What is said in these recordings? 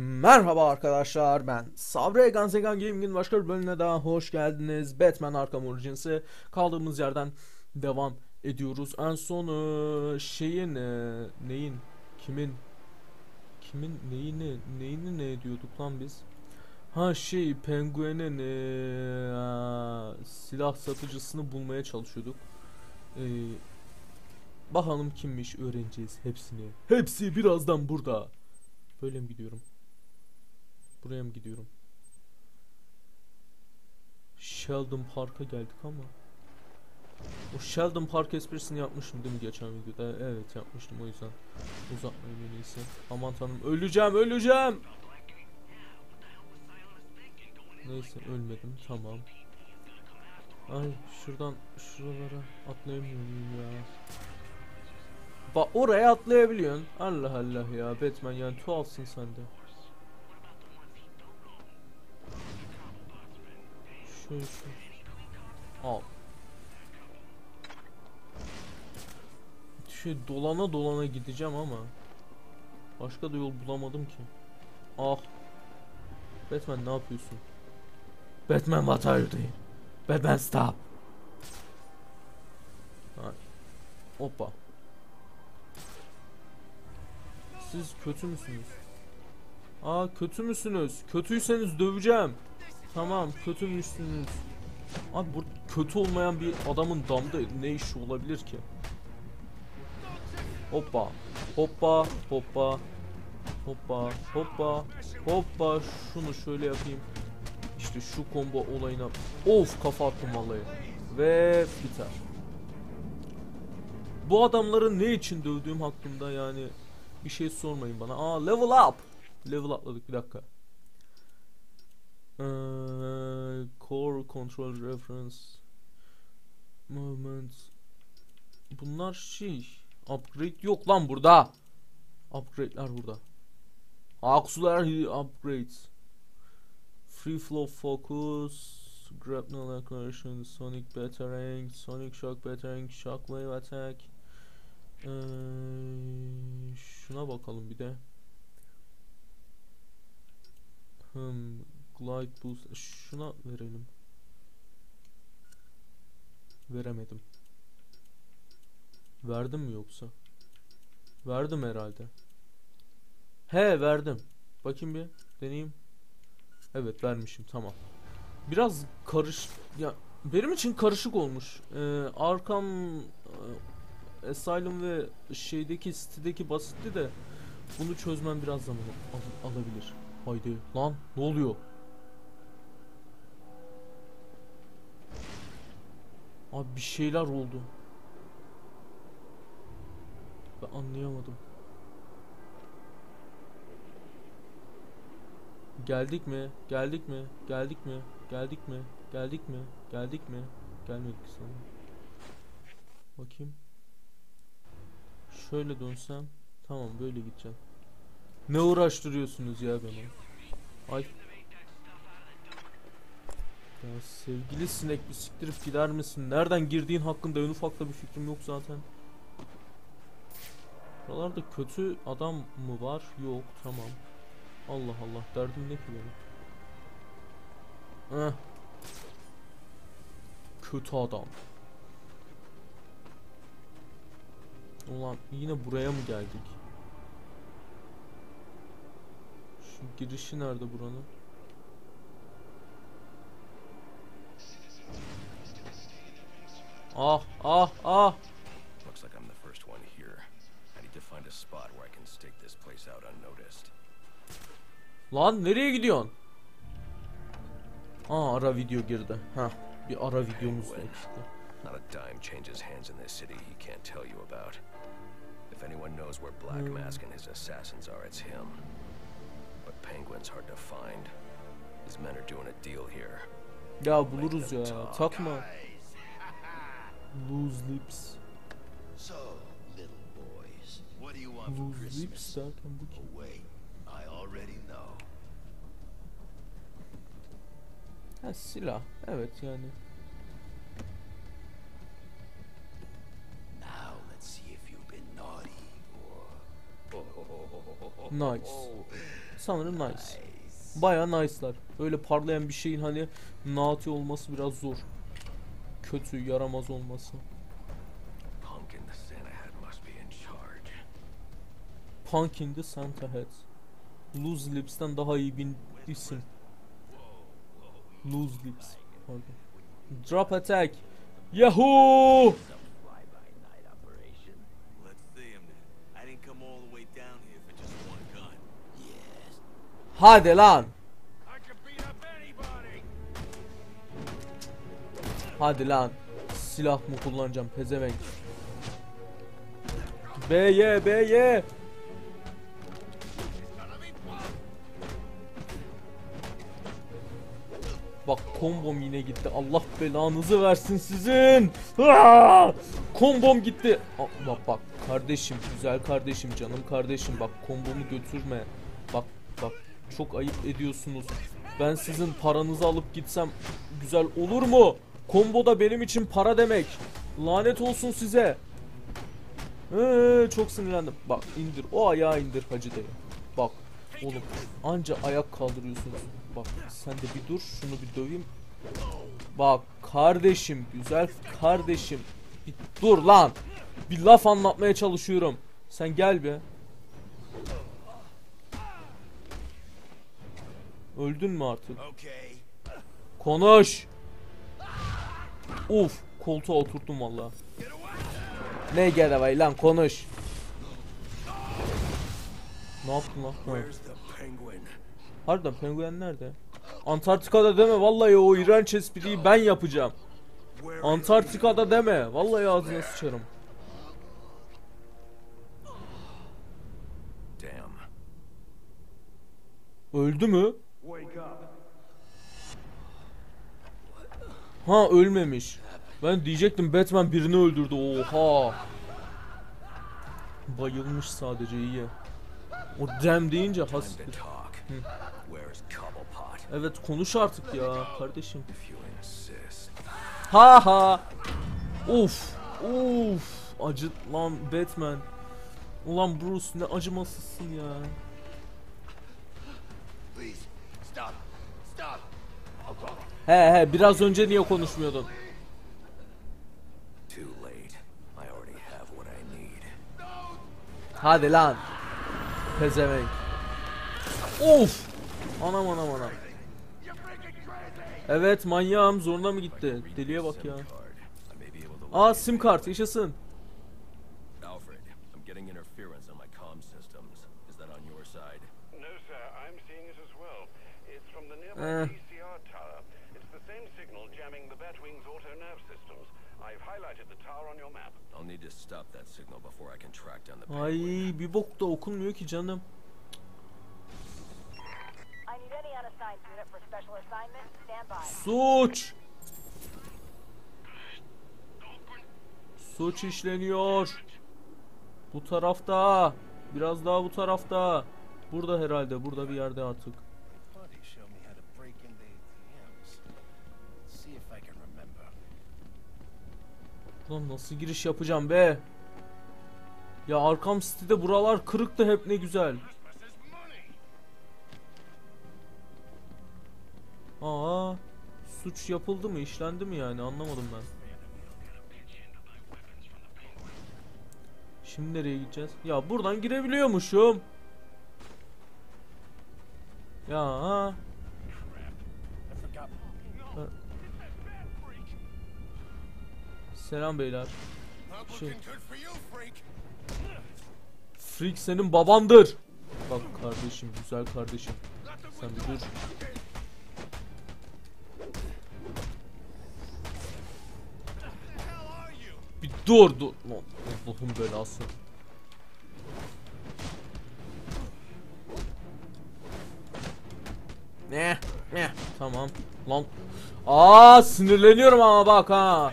Merhaba arkadaşlar ben Sabri Ganzegan Gaming'in başka bir bölümüne daha hoş geldiniz. Batman Arkham Origins'e kaldığımız yerden devam ediyoruz. En son eee, şeyin eee, neyin kimin kimin neyini neyini ne ediyorduk lan biz? Ha şey penguenin aa, silah satıcısını bulmaya çalışıyorduk. Eee, bakalım kimmiş öğreneceğiz hepsini. Hepsi birazdan burada. Böyle mi gidiyorum? Buraya mı gidiyorum? Sheldon Park'a geldik ama o Sheldon Park esprisini yapmıştım değil mi geçen videoda? Evet yapmıştım o yüzden uzatmayayım en iyisi. Aman tanrım öleceğim öleceğim. Neyse ölmedim tamam. Ay şuradan şuralara atlayamıyor muyum ya? Bak oraya atlayabiliyorsun. Allah Allah ya Batman yani tuhafsın sen de. Şöyle şöyle. Al. Şey dolana dolana gideceğim ama başka da yol bulamadım ki. Ah. Batman ne yapıyorsun? Batman what are you doing? Batman stop. Ay. Hoppa. Siz kötü müsünüz? Aa kötü müsünüz? Kötüyseniz döveceğim. Tamam kötümüşsünüz. Abi bu kötü olmayan bir adamın damda ne işi olabilir ki? Hoppa. Hoppa. Hoppa. Hoppa. Hoppa. Hoppa. Şunu şöyle yapayım. İşte şu combo olayına. Of kafa attım vallahi. Ve biter. Bu adamları ne için dövdüğüm hakkında yani bir şey sormayın bana. Aa level up. Level atladık bir dakika. Ee, core control reference movement bunlar şey upgrade yok lan burada. Upgrade'ler burada. Axular upgrades. Free flow focus grapnel acceleration sonic battering sonic shock battering shockwave attack. Ee, şuna bakalım bir de. Hmm, Glide boost şuna verelim. Veremedim. Verdim mi yoksa? Verdim herhalde. He verdim. Bakayım bir deneyeyim. Evet vermişim tamam. Biraz karış ya benim için karışık olmuş. Ee, Arkham e, Asylum ve şeydeki sitedeki basitti de bunu çözmem biraz zaman al- alabilir. Haydi lan ne oluyor? Abi bir şeyler oldu. Ben anlayamadım. Geldik mi? Geldik mi? Geldik mi? Geldik mi? Geldik mi? Geldik mi? Gelmedik sanırım. Bakayım. Şöyle dönsem. Tamam böyle gideceğim. Ne uğraştırıyorsunuz ya beni? Ay. Ya sevgili sinek bir siktirip gider misin? Nereden girdiğin hakkında en ufak da bir fikrim yok zaten. Buralarda kötü adam mı var? Yok tamam. Allah Allah derdim ne ki benim? Heh. Kötü adam. Ulan yine buraya mı geldik? Şu girişi nerede buranın? Ah ah ah. Looks like I'm the first one here. I need to find a spot where I can stake this place out unnoticed. Lan nereye gidiyorsun? Aa ara video girdi. Heh bir ara videomuz da eksikti. Not a dime changes hands in this city he can't tell you about. If anyone knows where Black Mask and his assassins are, it's him. But Penguin's hard to find. His men are doing a deal here. Ya buluruz ya. Takma. Loose lips. So, little boys, what do you want for Christmas? lips? Oh, wait, I already know. Ha silah. Evet yani. Now let's see if you've been naughty or. Nice. sanırım nice. Baya nice'lar. Öyle parlayan bir şeyin hani nati olması biraz zor. Kötü, yaramaz olması. Pumpkin the Santa Hat must be in the Santa Hat. Loose Lips'ten daha iyi bir isim. Loose Lips. Pardon. Drop attack. Yahoo! Let's see Hadi lan. Silah mı kullanacağım pezevenk. B'ye B'ye. Bak kombom yine gitti. Allah belanızı versin sizin. Aa! Kombom gitti. Aa, bak bak kardeşim güzel kardeşim canım kardeşim bak kombomu götürme. Bak bak çok ayıp ediyorsunuz. Ben sizin paranızı alıp gitsem güzel olur mu? Kombo da benim için para demek. Lanet olsun size. Ee, çok sinirlendim. Bak indir o ayağı indir hacı dayı. Bak oğlum anca ayak kaldırıyorsunuz. Bak sen de bir dur şunu bir döveyim. Bak kardeşim güzel kardeşim. Bir dur lan. Bir laf anlatmaya çalışıyorum. Sen gel be. Öldün mü artık? Konuş. Uf, koltuğa oturttum valla. Ne getaway lan konuş. Ne yaptın lan? Harbiden penguen nerede? Antarktika'da deme vallahi o iğrenç espriyi ben yapacağım. Antarktika'da deme. Vallahi ağzına sıçarım. Öldü mü? Ha ölmemiş. Ben diyecektim Batman birini öldürdü. Oha. Bayılmış sadece iyi. O dem deyince has. Evet konuş artık ya kardeşim. Ha ha. Uf. Uf. Acı lan Batman. Ulan Bruce ne acımasızsın ya. Please. Stop. He he biraz önce niye konuşmuyordun? Hadi lan. Pezevenk. Of. Anam anam anam. Evet manyağım zoruna mı gitti? Deliye bak ya. Aa sim kart yaşasın. Alfred, Ay bir bok da okunmuyor ki canım. Suç. Suç işleniyor. Bu tarafta. Biraz daha bu tarafta. Burada herhalde. Burada bir yerde artık. Ulan nasıl giriş yapacağım be? Ya Arkham City'de buralar kırıktı hep ne güzel. Aa, suç yapıldı mı, işlendi mi yani anlamadım ben. Şimdi nereye gideceğiz? Ya buradan girebiliyormuşum. Ya. Selam beyler. Şey- Freak senin babandır. Bak kardeşim, güzel kardeşim. Sen bir dur. Bir dur dur. Lan Allah'ın belası. Ne? Ne? Tamam. Lan. Aa sinirleniyorum ama bak ha.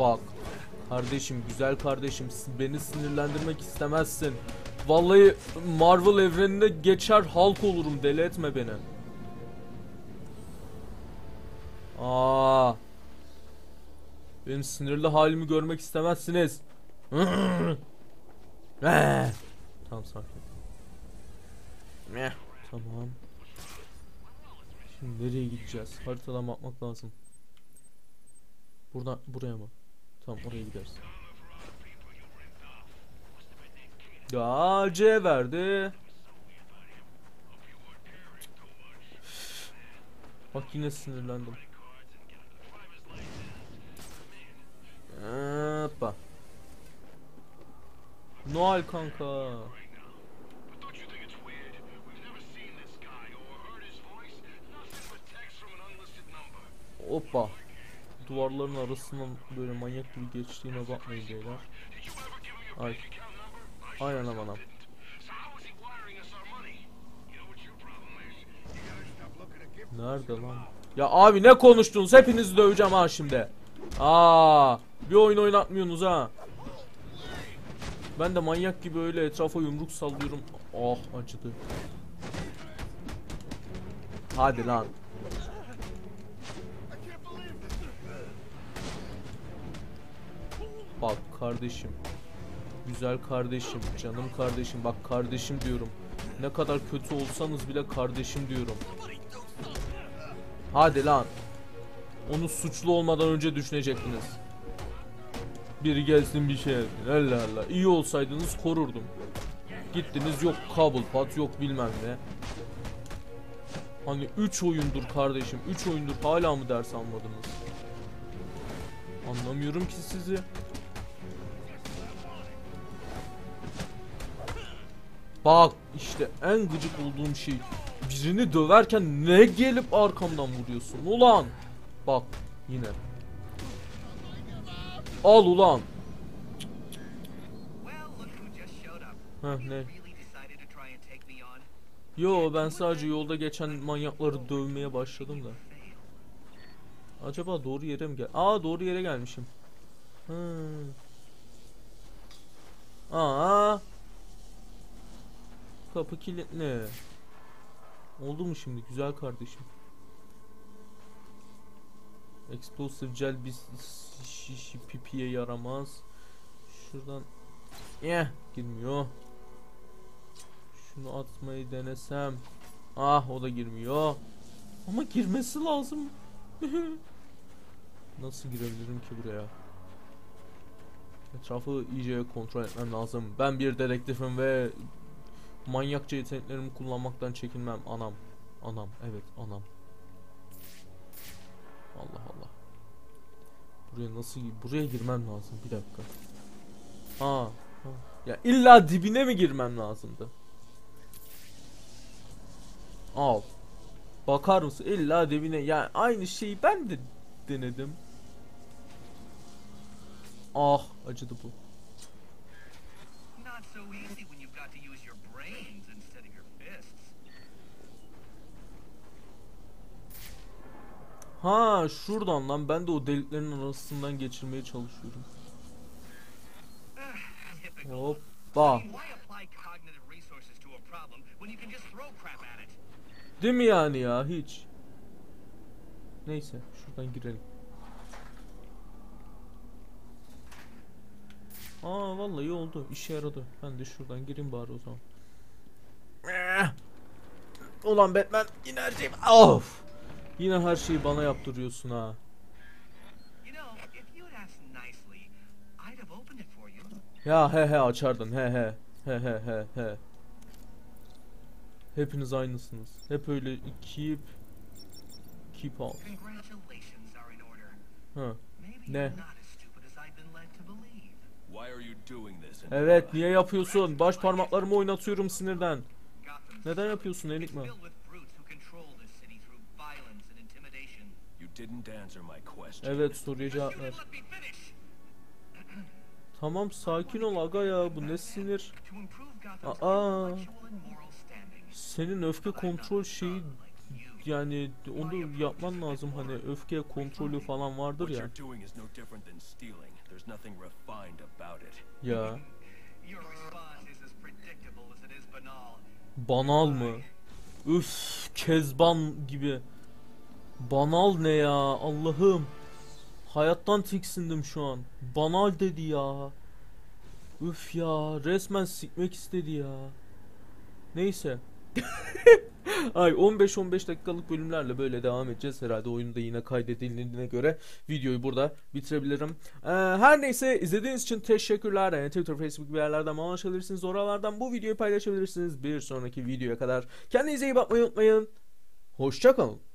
Bak. Kardeşim, güzel kardeşim, beni sinirlendirmek istemezsin. Vallahi Marvel evreninde geçer Hulk olurum, deli etme beni. Aa. Benim sinirli halimi görmek istemezsiniz. Tamam sakin. Tamam. Şimdi nereye gideceğiz? Haritadan bakmak lazım. Buradan buraya mı? Tamam oraya gideriz. Ya C verdi. Bak yine sinirlendim. Hoppa. Noel kanka. Hoppa. Duvarların arasından böyle manyak gibi geçtiğine bakmayın beyler. Ay. looking at gift Nerede lan? Ya abi ne konuştunuz? Hepinizi döveceğim ha şimdi. Aa, bir oyun oynatmıyorsunuz ha. Ben de manyak gibi öyle etrafa yumruk sallıyorum. Ah acıdı. Hadi lan. Bak kardeşim. Güzel kardeşim, canım kardeşim. Bak kardeşim diyorum. Ne kadar kötü olsanız bile kardeşim diyorum. Hadi lan. Onu suçlu olmadan önce düşünecektiniz. Biri gelsin bir şey. Allah Allah. İyi olsaydınız korurdum. Gittiniz yok kabul pat yok bilmem ne. Hani 3 oyundur kardeşim. 3 oyundur hala mı ders almadınız? Anlamıyorum ki sizi. Bak işte en gıcık olduğum şey. Birini döverken ne gelip arkamdan vuruyorsun ulan. Bak yine. Al ulan. Heh ne? Yo ben sadece yolda geçen manyakları dövmeye başladım da. Acaba doğru yere mi gel? Aa doğru yere gelmişim. Hı. Aa. Kapı kilitli. Oldu mu şimdi güzel kardeşim? Explosive gel bir şişi pipiye yaramaz. Şuradan eh girmiyor. Şunu atmayı denesem. Ah o da girmiyor. Ama girmesi lazım. Nasıl girebilirim ki buraya? Etrafı iyice kontrol etmem lazım. Ben bir dedektifim ve manyakça yeteneklerimi kullanmaktan çekinmem. Anam. Anam. Evet anam. Allah Allah. Buraya nasıl buraya girmem lazım. Bir dakika. Ha. Ya illa dibine mi girmem lazımdı? Al. Bakar mısın? İlla dibine. Yani aynı şeyi ben de denedim. Ah acıdı bu. Ha şuradan lan ben de o deliklerin arasından geçirmeye çalışıyorum. Hoppa. Değil mi yani ya hiç? Neyse şuradan girelim. Aa vallahi oldu. işe yaradı. Ben de şuradan gireyim bari o zaman. Eh! Ulan Batman şeyi... Of! Yine her şeyi bana yaptırıyorsun ha. Ya he he açardın he he. He he he he. Hepiniz aynısınız. Hep öyle keep keep. Maybe Ne? Evet niye yapıyorsun? Baş parmaklarımı oynatıyorum sinirden. Neden yapıyorsun it's Enigma? Evet soruya cevap ver. Tamam sakin ol aga ya bu ne sinir. Aa. Senin öfke kontrol şeyi yani onu yapman lazım hani öfke kontrolü falan vardır ya. Ya banal mı? Üf kezban gibi. Banal ne ya Allah'ım. Hayattan tiksindim şu an. Banal dedi ya. Üf ya resmen sikmek istedi ya. Neyse. Ay 15-15 dakikalık bölümlerle böyle devam edeceğiz herhalde oyunda yine kaydedildiğine göre videoyu burada bitirebilirim. Ee, her neyse izlediğiniz için teşekkürler. Yani Twitter, Facebook gibi yerlerden bana. Oralardan bu videoyu paylaşabilirsiniz. Bir sonraki videoya kadar kendinize iyi bakmayı unutmayın. Hoşçakalın.